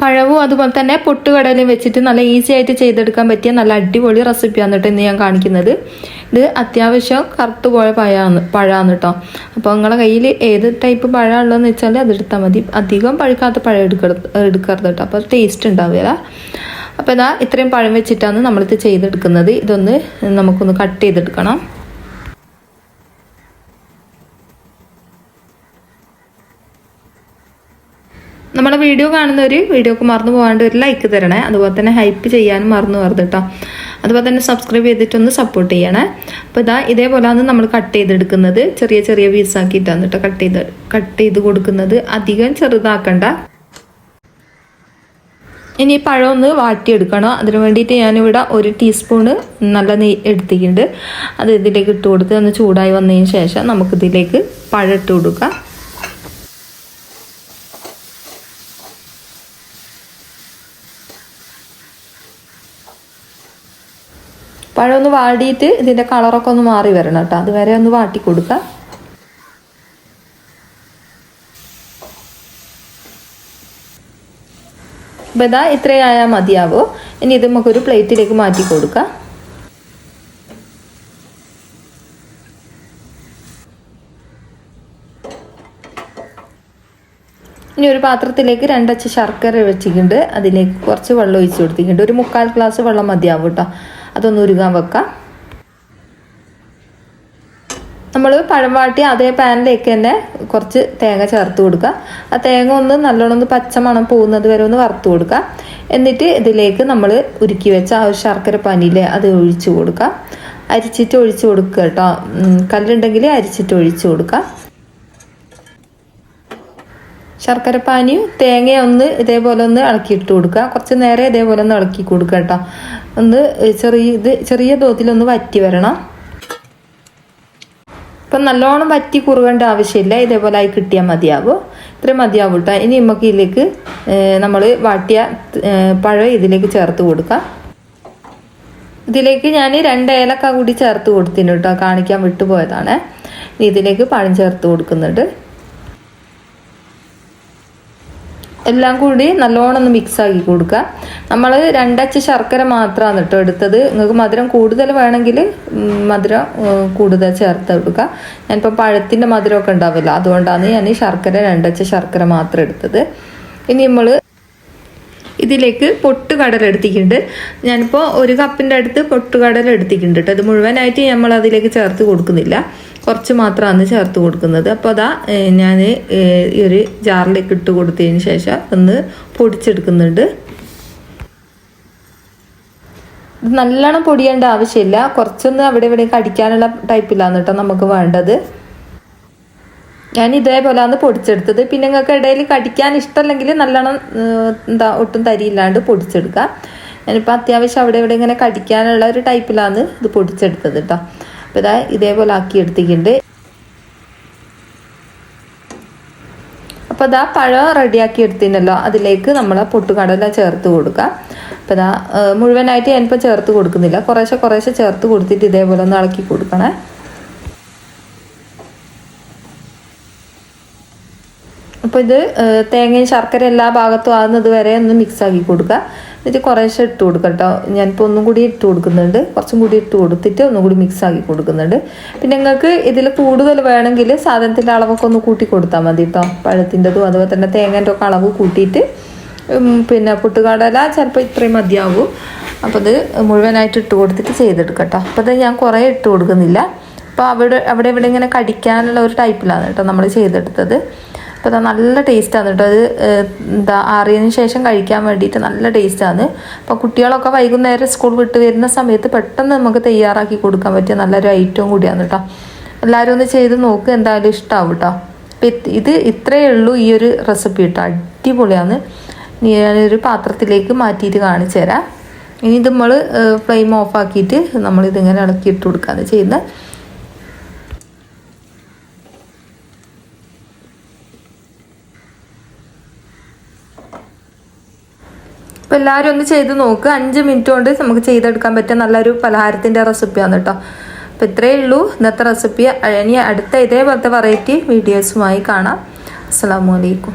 പഴവും അതുപോലെ തന്നെ പൊട്ടുകടലയും വെച്ചിട്ട് നല്ല ഈസി ആയിട്ട് ചെയ്തെടുക്കാൻ പറ്റിയ നല്ല അടിപൊളി റെസിപ്പിയാണ് കേട്ടോ ഇന്ന് ഞാൻ കാണിക്കുന്നത്. ഇത് അത്യാവശ്യം കറുത്ത് പോയ പഴമാണ് കേട്ടോ അപ്പോൾ നിങ്ങളെ കയ്യിൽ ഏത് ടൈപ്പ് പഴമുള്ളതെന്ന് വെച്ചാൽ അത് എടുത്താൽ മതി. അധികം പഴുക്കാത്ത പഴം എടുക്കരുത് എടുക്കരുത് കേട്ടോ അപ്പോൾ ടേസ്റ്റ് ഉണ്ടാവില്ല. അപ്പോൾ ഇതാ ഇത്രയും പഴം വെച്ചിട്ടാണ് നമ്മളിത് ചെയ്തെടുക്കുന്നത്. ഇതൊന്ന് നമുക്കൊന്ന് കട്ട് ചെയ്തെടുക്കണം. നമ്മുടെ വീഡിയോ കാണുന്നവർ വീഡിയോക്ക് മറന്നു പോകാണ്ട് ഒരു ലൈക്ക് തരണേ. അതുപോലെ തന്നെ ഹൈപ്പ് ചെയ്യാനും മറന്നു പോകരുത് കേട്ടോ അതുപോലെ തന്നെ സബ്സ്ക്രൈബ് ചെയ്തിട്ടൊന്ന് സപ്പോർട്ട് ചെയ്യണേ. അപ്പോൾ ഇതാ ഇതേപോലെയാണ് നമ്മൾ കട്ട് ചെയ്തെടുക്കുന്നത്. ചെറിയ ചെറിയ പീസാക്കിയിട്ടാണ് കേട്ടോ കട്ട് ചെയ്ത് കട്ട് ചെയ്ത് കൊടുക്കുന്നത്. അധികം ചെറുതാക്കണ്ട. ഇനി പഴം ഒന്ന് വാട്ടിയെടുക്കണം. അതിന് വേണ്ടിയിട്ട് ഞാനിവിടെ ഒരു ടീസ്പൂണ് നല്ല നെയ് എടുത്തിട്ടുണ്ട്. അത് ഇതിലേക്ക് ഇട്ട് കൊടുത്ത് ഒന്ന് ചൂടായി വന്നതിന് ശേഷം നമുക്കിതിലേക്ക് പഴം ഇട്ട് കൊടുക്കാം. പഴം ഒന്ന് വാടിയിട്ട് ഇതിന്റെ കളറൊക്കെ ഒന്ന് മാറി വരണം കേട്ടോ. അതുവരെ ഒന്ന് വാട്ടി കൊടുക്കുക അപ്പം ഇതാ ഇത്രയായാൽ മതിയാവോ. ഇനി ഇത് നമുക്കൊരു പ്ലേറ്റിലേക്ക് മാറ്റി കൊടുക്കാം. ഇനി ഒരു പാത്രത്തിലേക്ക് രണ്ടച്ച ശർക്കര വെച്ചിട്ടുണ്ട്. അതിലേക്ക് കുറച്ച് വെള്ളം ഒഴിച്ച് കൊടുത്തിട്ടുണ്ട്. ഒരു മുക്കാൽ ഗ്ലാസ് വെള്ളം മതിയാവും കേട്ടോ. അതൊന്ന് ഉരുകാൻ വെക്കാം. നമ്മൾ പഴം വാട്ടി അതേ പാനിലേക്ക് തന്നെ കുറച്ച് തേങ്ങ ചേർത്ത് കൊടുക്കുക ആ തേങ്ങ ഒന്ന് നല്ലോണം ഒന്ന് പച്ചമണം പോകുന്നത് വരെ ഒന്ന് വറുത്ത് കൊടുക്കുക എന്നിട്ട് ഇതിലേക്ക് നമ്മൾ ഉരുക്കി വെച്ച ആ ശർക്കര പനിയിലെ അത് ഒഴിച്ചു കൊടുക്കുക അരിച്ചിട്ട് ഒഴിച്ചു കൊടുക്കുക കേട്ടോ. കല്ലുണ്ടെങ്കിൽ അരിച്ചിട്ട് ഒഴിച്ചു കൊടുക്കുക ശർക്കരപ്പാനിയും തേങ്ങ ഒന്ന് ഇതേപോലെ ഒന്ന് ഇളക്കിയിട്ട് കൊടുക്കുക. കുറച്ച് നേരം ഇതേപോലെ ഒന്ന് ഇളക്കി കൊടുക്കുക കേട്ടോ. ഒന്ന് ചെറിയ ഇത് ചെറിയ തോതിലൊന്ന് വറ്റി വരണം. ഇപ്പം നല്ലോണം വറ്റി കുറുകേണ്ട ആവശ്യമില്ല. ഇതേപോലെ ആയി കിട്ടിയാൽ മതിയാവും. ഇത്രയും മതിയാവും കേട്ടോ. ഇനി നമുക്ക് ഇതിലേക്ക് നമ്മൾ വാട്ടിയ പഴം ഇതിലേക്ക് ചേർത്ത് കൊടുക്കാം. ഇതിലേക്ക് ഞാൻ രണ്ട് ഏലക്ക കൂടി ചേർത്ത് കൊടുത്തിന് കേട്ടോ. കാണിക്കാൻ വിട്ടുപോയതാണ്. ഇതിലേക്ക് പഴം ചേർത്ത് കൊടുക്കുന്നുണ്ട്. എല്ലാം കൂടി നല്ലോണം ഒന്ന് മിക്സ് ആക്കി കൊടുക്കുക. നമ്മൾ രണ്ടച്ച ശർക്കര മാത്രമാണ് കേട്ടോ എടുത്തത്. നിങ്ങൾക്ക് മധുരം കൂടുതൽ വേണമെങ്കിൽ മധുരം കൂടുതൽ ചേർത്ത് കൊടുക്കുക ഞാനിപ്പോൾ പഴത്തിന്റെ മധുരമൊക്കെ ഉണ്ടാവില്ല. അതുകൊണ്ടാണ് ഞാൻ ഈ ശർക്കര രണ്ടച്ച ശർക്കര മാത്രം എടുത്തത്. ഇനി നമ്മൾ ഇതിലേക്ക് പൊട്ടുകടല എടുത്തിട്ടുണ്ട്. ഞാനിപ്പോൾ ഒരു കപ്പിന്റെ അടുത്ത് പൊട്ടുകടല എടുത്തിട്ടുണ്ട് കേട്ടോ. ഇത് മുഴുവനായിട്ട് നമ്മൾ അതിലേക്ക് ചേർത്ത് കൊടുക്കുന്നില്ല. കുറച്ച് മാത്രമാണ് ചേർത്ത് കൊടുക്കുന്നത്. അപ്പോൾ അതാ ഞാൻ ഈ ഒരു ജാറിലേക്ക് ഇട്ട് കൊടുത്തതിന് ശേഷം ഒന്ന് പൊടിച്ചെടുക്കുന്നുണ്ട്. നല്ലോണം പൊടിയേണ്ട ആവശ്യമില്ല. കുറച്ചൊന്ന് അവിടെ ഇവിടെയൊക്കെ അടിക്കാനുള്ള ടൈപ്പിലാണ് കേട്ടോ നമുക്ക് വേണ്ടത്. ഞാൻ ഇതേപോലെ ആണ് പൊടിച്ചെടുത്തത്. പിന്നെ നിങ്ങൾക്ക് ഇടയിൽ കടിക്കാൻ ഇഷ്ടമല്ലെങ്കിൽ നല്ലോണം എന്താ ഒട്ടും തരിയില്ലാണ്ട് പൊടിച്ചെടുക്കുക ഞാനിപ്പോൾ അത്യാവശ്യം അവിടെ ഇവിടെ ഇങ്ങനെ കടിക്കാനുള്ള ഒരു ടൈപ്പിലാണ് ഇത് പൊടിച്ചെടുത്തത് കേട്ടോ. അപ്പോൾ ഇതാ ഇതേപോലെ ആക്കി എടുത്തിട്ടുണ്ട്. അപ്പോൾ ഇതാ പഴം റെഡിയാക്കി എടുത്തിട്ടുണ്ടല്ലോ. അതിലേക്ക് നമ്മൾ പൊട്ടുകടല ചേർത്ത് കൊടുക്കുക. അപ്പോൾ ഇതാ മുഴുവനായിട്ട് ഞാനിപ്പോൾ ചേർത്ത് കൊടുക്കുന്നില്ല. കുറേശ്ശെ കുറേശ്ശെ ചേർത്ത് കൊടുത്തിട്ട് ഇതേപോലെ ഒന്ന് ഇളക്കി കൊടുക്കണേ. അപ്പോൾ ഇത് തേങ്ങയും ശർക്കര എല്ലാ ഭാഗത്തും ആകുന്നത് വരെ ഒന്ന് മിക്സ് ആക്കി കൊടുക്കുക. എന്നിട്ട് കുറേശ്ശെ ഇട്ട് കൊടുക്കുക കേട്ടോ ഞാനിപ്പോൾ ഒന്നും കൂടി ഇട്ട് കൊടുക്കുന്നുണ്ട്. കുറച്ചും കൂടി ഇട്ട് കൊടുത്തിട്ട് ഒന്നും കൂടി മിക്സ് ആക്കി കൊടുക്കുന്നുണ്ട്. പിന്നെ നിങ്ങൾക്ക് ഇതിൽ കൂടുതൽ വേണമെങ്കിൽ സാധനത്തിന്റെ അളവൊക്കെ ഒന്ന് കൂട്ടി കൊടുത്താൽ മതി കേട്ടോ പഴത്തിന്റെതും അതുപോലെ തന്നെ തേങ്ങേന്റെ ഒക്കെ അളവ് കൂട്ടിയിട്ട് പിന്നെ പുട്ടുകടല ചിലപ്പോൾ ഇത്രയും മതിയാവും. അപ്പോൾ ഇത് മുഴുവനായിട്ട് ഇട്ട് കൊടുത്തിട്ട് ചെയ്തെടുക്കാം കേട്ടോ അപ്പോൾ അത് ഞാൻ കുറേ ഇട്ട് കൊടുക്കുന്നില്ല. അപ്പോൾ അവിടെ അവിടെ ഇവിടെ ഇങ്ങനെ കടിക്കാനുള്ള ഒരു ടൈപ്പിലാണ് കേട്ടോ നമ്മൾ ചെയ്തെടുത്തത്. അപ്പോൾ നല്ല ടേസ്റ്റാണ് കേട്ടോ അത് എന്താ ആറിയതിന് ശേഷം കഴിക്കാൻ വേണ്ടിയിട്ട് നല്ല ടേസ്റ്റാണ് അപ്പോൾ കുട്ടികളൊക്കെ വൈകുന്നേരം സ്കൂൾ വിട്ട് വരുന്ന സമയത്ത് പെട്ടെന്ന് നമുക്ക് തയ്യാറാക്കി കൊടുക്കാൻ പറ്റിയ നല്ലൊരു ഐറ്റവും കൂടിയാണ് കേട്ടോ എല്ലാവരും ഒന്ന് ചെയ്ത് നോക്ക് എന്തായാലും ഇഷ്ടമാവും കേട്ടോ അപ്പം ഇത് ഇത്രയേ ഉള്ളൂ ഈ ഒരു റെസിപ്പി കേട്ടോ അടിപൊളിയാണ്. ഞാനൊരു പാത്രത്തിലേക്ക് മാറ്റിയിട്ട് കാണിച്ചു തരാം. ഇനി ഇത് നമ്മൾ ഫ്ലെയിം ഓഫ് ആക്കിയിട്ട് നമ്മളിതിങ്ങനെ ഇളക്കിയിട്ട് കൊടുക്കുകയാണ് ചെയ്യുന്നത്. അപ്പോൾ എല്ലാവരും ഒന്ന് ചെയ്ത് നോക്ക്. അഞ്ച് മിനിറ്റ് കൊണ്ട് നമുക്ക് ചെയ്തെടുക്കാൻ പറ്റിയ നല്ലൊരു പലഹാരത്തിന്റെ റെസിപ്പിയാണ് കേട്ടോ അപ്പോൾ ഇത്രയേ ഉള്ളൂ. ഇന്നത്തെ റെസിപ്പി ഇനി അടുത്ത ഇതേപോലത്തെ വെറൈറ്റി വീഡിയോസുമായി കാണാം. അസ്സാം വലൈക്കും